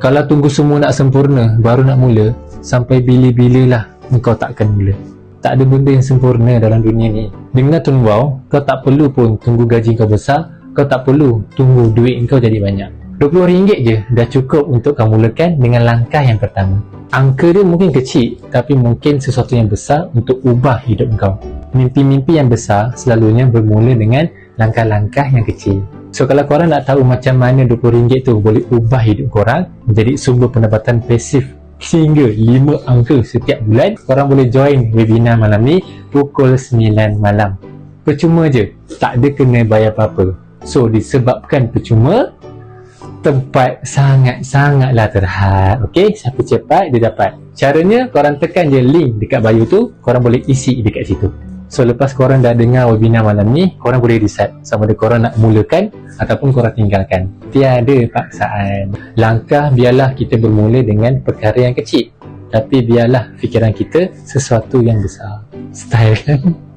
Kalau tunggu semua nak sempurna baru nak mula, sampai bila-bilalah engkau takkan mula. Tak ada benda yang sempurna dalam dunia ni. Dengan Tun Wow, kau tak perlu pun tunggu gaji kau besar, kau tak perlu tunggu duit kau jadi banyak. RM20 je dah cukup untuk kau mulakan dengan langkah yang pertama. Angka dia mungkin kecil, tapi mungkin sesuatu yang besar untuk ubah hidup kau. Mimpi-mimpi yang besar selalunya bermula dengan langkah-langkah yang kecil. So kalau korang nak tahu macam mana RM20 tu boleh ubah hidup korang menjadi sumber pendapatan pasif hingga 5 angka setiap bulan, korang boleh join webinar malam ni pukul 9 malam. Percuma je, tak ada kena bayar apa-apa. So disebabkan percuma, tempat sangat-sangatlah terhad. Okey, siapa cepat dia dapat. Caranya korang tekan je link dekat bio tu, korang boleh isi dekat situ. So lepas korang dah dengar webinar malam ni, korang boleh decide sama ada korang nak mulakan ataupun korang tinggalkan. Tiada paksaan. Langkah biarlah kita bermula dengan perkara yang kecil. Tapi biarlah fikiran kita sesuatu yang besar. Style kan?